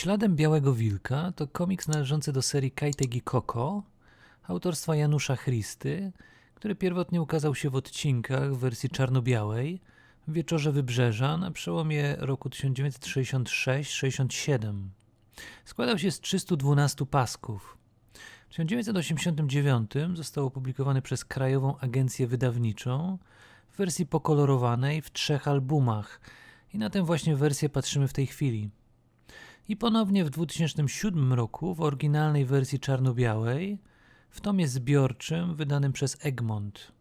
Śladem Białego Wilka to komiks należący do serii Kajtegi Koko autorstwa Janusza Christy, który pierwotnie ukazał się w odcinkach w wersji czarno-białej w Wieczorze Wybrzeża na przełomie roku 1966-67. Składał się z 312 pasków. W 1989 został opublikowany przez Krajową Agencję Wydawniczą w wersji pokolorowanej w trzech albumach i na tę właśnie wersję patrzymy w tej chwili. I ponownie w 2007 roku w oryginalnej wersji czarno-białej w tomie zbiorczym wydanym przez Egmont.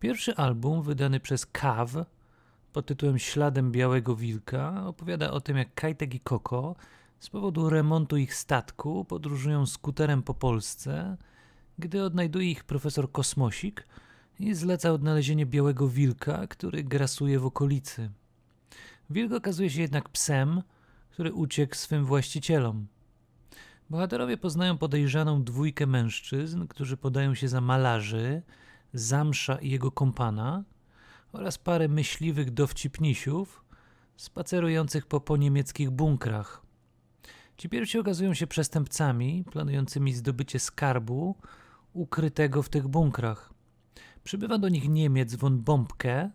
Pierwszy album, wydany przez Kaw pod tytułem Śladem Białego Wilka, opowiada o tym, jak Kajtek i Koko z powodu remontu ich statku podróżują skuterem po Polsce, gdy odnajduje ich profesor Kosmosik i zleca odnalezienie Białego Wilka, który grasuje w okolicy. Wilk okazuje się jednak psem, który uciekł swym właścicielom. Bohaterowie poznają podejrzaną dwójkę mężczyzn, którzy podają się za malarzy, Zamsza i jego kompana oraz parę myśliwych dowcipnisiów spacerujących po poniemieckich bunkrach. Ci pierwsi okazują się przestępcami planującymi zdobycie skarbu ukrytego w tych bunkrach. Przybywa do nich Niemiec von Bombke,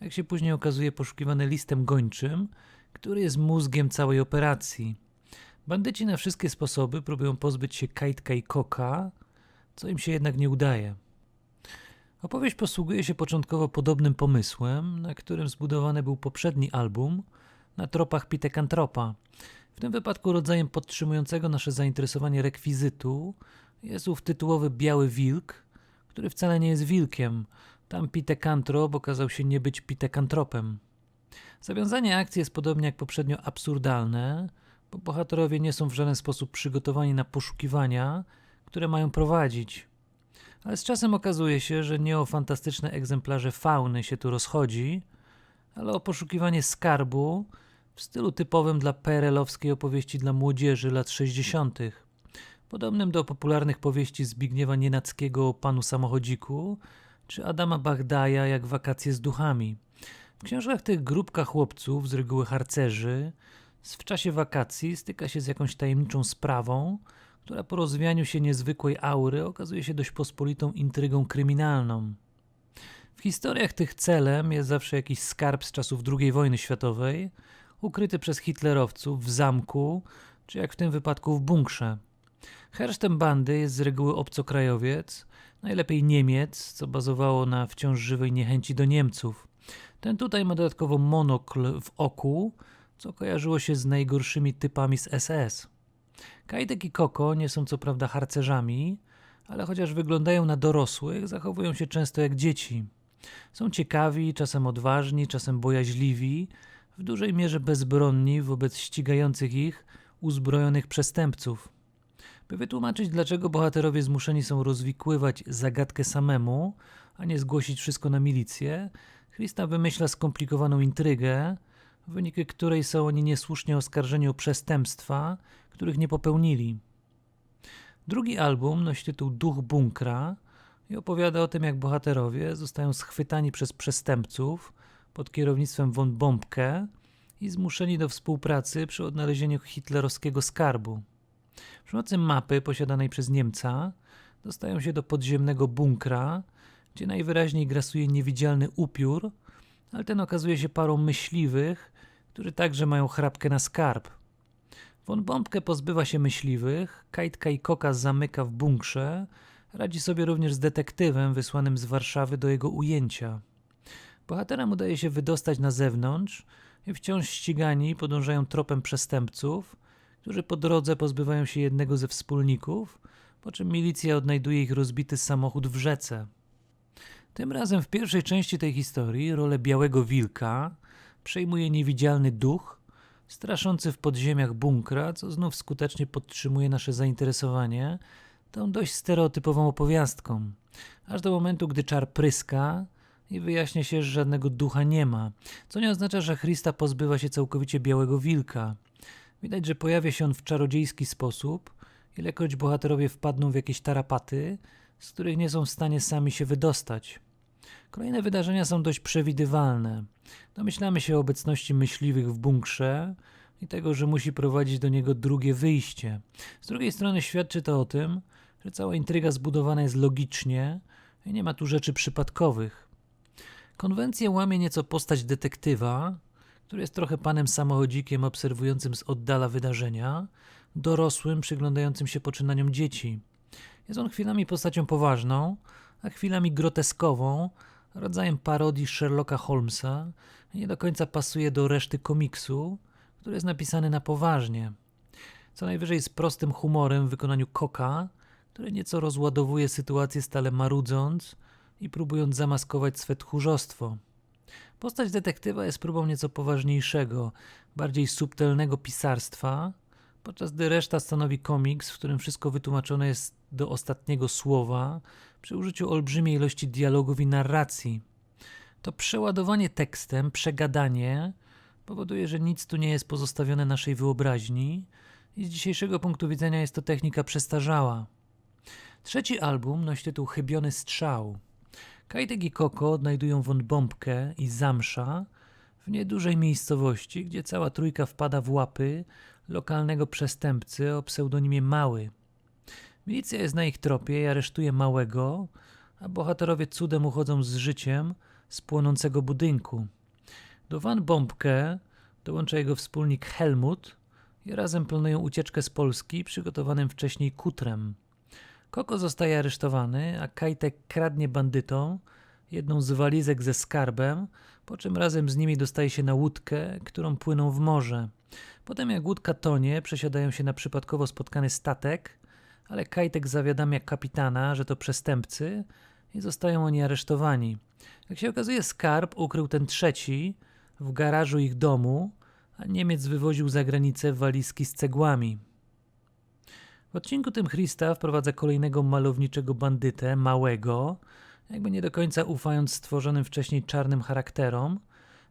jak się później okazuje poszukiwany listem gończym, który jest mózgiem całej operacji. Bandyci na wszystkie sposoby próbują pozbyć się Kajtka i Koka, co im się jednak nie udaje. Opowieść posługuje się początkowo podobnym pomysłem, na którym zbudowany był poprzedni album, na tropach Pitekantropa. W tym wypadku rodzajem podtrzymującego nasze zainteresowanie rekwizytu jest ów tytułowy Biały Wilk, który wcale nie jest wilkiem. Tam Pitekantrop okazał się nie być Pitekantropem. Zawiązanie akcji jest podobnie jak poprzednio absurdalne, bo bohaterowie nie są w żaden sposób przygotowani na poszukiwania, które mają prowadzić. Ale z czasem okazuje się, że nie o fantastyczne egzemplarze fauny się tu rozchodzi, ale o poszukiwanie skarbu w stylu typowym dla PRL-owskiej opowieści dla młodzieży lat 60., podobnym do popularnych powieści Zbigniewa Nienackiego o panu samochodziku, czy Adama Bagdaja jak Wakacje z duchami. W książkach tych grupka chłopców, z reguły harcerzy, w czasie wakacji styka się z jakąś tajemniczą sprawą, która po rozwianiu się niezwykłej aury okazuje się dość pospolitą intrygą kryminalną. W historiach tych celem jest zawsze jakiś skarb z czasów II wojny światowej, ukryty przez hitlerowców w zamku, czy jak w tym wypadku w bunkrze. Hersztem bandy jest z reguły obcokrajowiec, najlepiej Niemiec, co bazowało na wciąż żywej niechęci do Niemców. Ten tutaj ma dodatkowo monokl w oku, co kojarzyło się z najgorszymi typami z SS. Kajtek i Koko nie są co prawda harcerzami, ale chociaż wyglądają na dorosłych, zachowują się często jak dzieci. Są ciekawi, czasem odważni, czasem bojaźliwi, w dużej mierze bezbronni wobec ścigających ich uzbrojonych przestępców. By wytłumaczyć, dlaczego bohaterowie zmuszeni są rozwikływać zagadkę samemu, a nie zgłosić wszystko na milicję, Christa wymyśla skomplikowaną intrygę, w wyniku której są oni niesłusznie oskarżeni o przestępstwa, których nie popełnili. Drugi album nosi tytuł Duch Bunkra i opowiada o tym, jak bohaterowie zostają schwytani przez przestępców pod kierownictwem von Bombke i zmuszeni do współpracy przy odnalezieniu hitlerowskiego skarbu. Przy pomocy mapy posiadanej przez Niemca dostają się do podziemnego bunkra, gdzie najwyraźniej grasuje niewidzialny upiór, ale ten okazuje się parą myśliwych, którzy także mają chrapkę na skarb. Von pozbywa się myśliwych, Kajtka i Koka zamyka w bunkrze, radzi sobie również z detektywem wysłanym z Warszawy do jego ujęcia. Bohaterom udaje się wydostać na zewnątrz i wciąż ścigani podążają tropem przestępców, którzy po drodze pozbywają się jednego ze wspólników, po czym milicja odnajduje ich rozbity samochód w rzece. Tym razem w pierwszej części tej historii rolę Białego Wilka przejmuje niewidzialny duch, straszący w podziemiach bunkra, co znów skutecznie podtrzymuje nasze zainteresowanie tą dość stereotypową opowiastką, aż do momentu, gdy czar pryska i wyjaśnia się, że żadnego ducha nie ma, co nie oznacza, że Christa pozbywa się całkowicie Białego Wilka. Widać, że pojawia się on w czarodziejski sposób, ilekroć bohaterowie wpadną w jakieś tarapaty, z których nie są w stanie sami się wydostać. Kolejne wydarzenia są dość przewidywalne. Domyślamy się obecności myśliwych w bunkrze i tego, że musi prowadzić do niego drugie wyjście. Z drugiej strony świadczy to o tym, że cała intryga zbudowana jest logicznie i nie ma tu rzeczy przypadkowych. Konwencję łamie nieco postać detektywa, który jest trochę panem samochodzikiem obserwującym z oddala wydarzenia, dorosłym przyglądającym się poczynaniom dzieci. Jest on chwilami postacią poważną, a chwilami groteskową, rodzajem parodii Sherlocka Holmesa nie do końca pasuje do reszty komiksu, który jest napisany na poważnie. Co najwyżej z prostym humorem w wykonaniu Koka, który nieco rozładowuje sytuację stale marudząc i próbując zamaskować swe tchórzostwo. Postać detektywa jest próbą nieco poważniejszego, bardziej subtelnego pisarstwa, podczas gdy reszta stanowi komiks, w którym wszystko wytłumaczone jest do ostatniego słowa, przy użyciu olbrzymiej ilości dialogów i narracji. To przeładowanie tekstem, przegadanie powoduje, że nic tu nie jest pozostawione naszej wyobraźni i z dzisiejszego punktu widzenia jest to technika przestarzała. Trzeci album nosi tytuł Chybiony Strzał. Kajtek i Koko odnajdują wątbombkę i zamsza w niedużej miejscowości, gdzie cała trójka wpada w łapy lokalnego przestępcy o pseudonimie Mały. Milicja jest na ich tropie i aresztuje Małego, a bohaterowie cudem uchodzą z życiem z płonącego budynku. Do Van Bombkę dołącza jego wspólnik Helmut i razem planują ucieczkę z Polski przygotowanym wcześniej kutrem. Koko zostaje aresztowany, a Kajtek kradnie bandytom jedną z walizek ze skarbem, po czym razem z nimi dostaje się na łódkę, którą płyną w morze. Potem jak łódka tonie, przesiadają się na przypadkowo spotkany statek, ale Kajtek zawiadamia kapitana, że to przestępcy i zostają oni aresztowani. Jak się okazuje, skarb ukrył ten trzeci w garażu ich domu, a Niemiec wywoził za granicę walizki z cegłami. W odcinku tym Christa wprowadza kolejnego malowniczego bandytę, małego, jakby nie do końca ufając stworzonym wcześniej czarnym charakterom.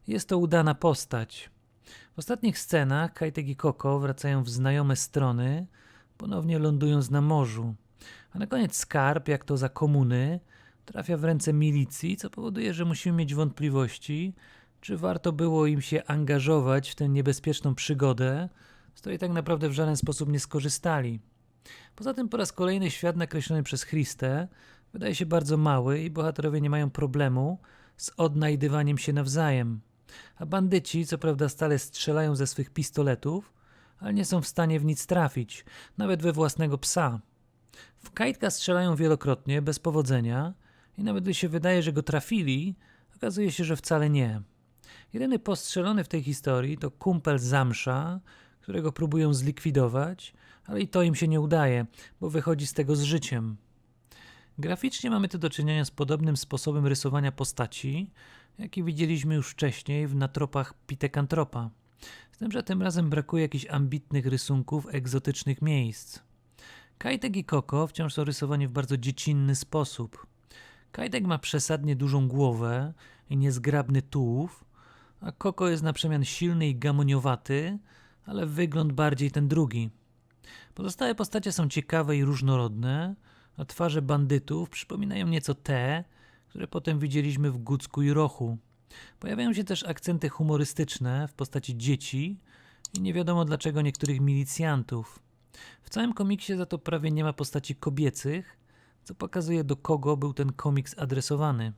Jest to udana postać. W ostatnich scenach Kajtek i Koko wracają w znajome strony, ponownie lądując na morzu. A na koniec skarb, jak to za komuny, trafia w ręce milicji, co powoduje, że musimy mieć wątpliwości, czy warto było im się angażować w tę niebezpieczną przygodę, z której tak naprawdę w żaden sposób nie skorzystali. Poza tym po raz kolejny świat nakreślony przez Christę wydaje się bardzo mały i bohaterowie nie mają problemu z odnajdywaniem się nawzajem. A bandyci, co prawda, stale strzelają ze swych pistoletów, ale nie są w stanie w nic trafić, nawet we własnego psa. W Kajtka strzelają wielokrotnie, bez powodzenia, i nawet gdy się wydaje, że go trafili, okazuje się, że wcale nie. Jedyny postrzelony w tej historii to kumpel Zamsza, którego próbują zlikwidować, ale i to im się nie udaje, bo wychodzi z tego z życiem. Graficznie mamy tu do czynienia z podobnym sposobem rysowania postaci, jaki widzieliśmy już wcześniej w natropach Pitekantropa. Z tym, że tym razem brakuje jakichś ambitnych rysunków egzotycznych miejsc. Kajtek i Koko wciąż są rysowani w bardzo dziecinny sposób. Kajtek ma przesadnie dużą głowę i niezgrabny tułów, a Koko jest na przemian silny i gamoniowaty, ale wygląd bardziej ten drugi. Pozostałe postacie są ciekawe i różnorodne, a twarze bandytów przypominają nieco te, które potem widzieliśmy w Gucku i Rochu. Pojawiają się też akcenty humorystyczne w postaci dzieci i nie wiadomo dlaczego niektórych milicjantów. W całym komiksie za to prawie nie ma postaci kobiecych, co pokazuje do kogo był ten komiks adresowany.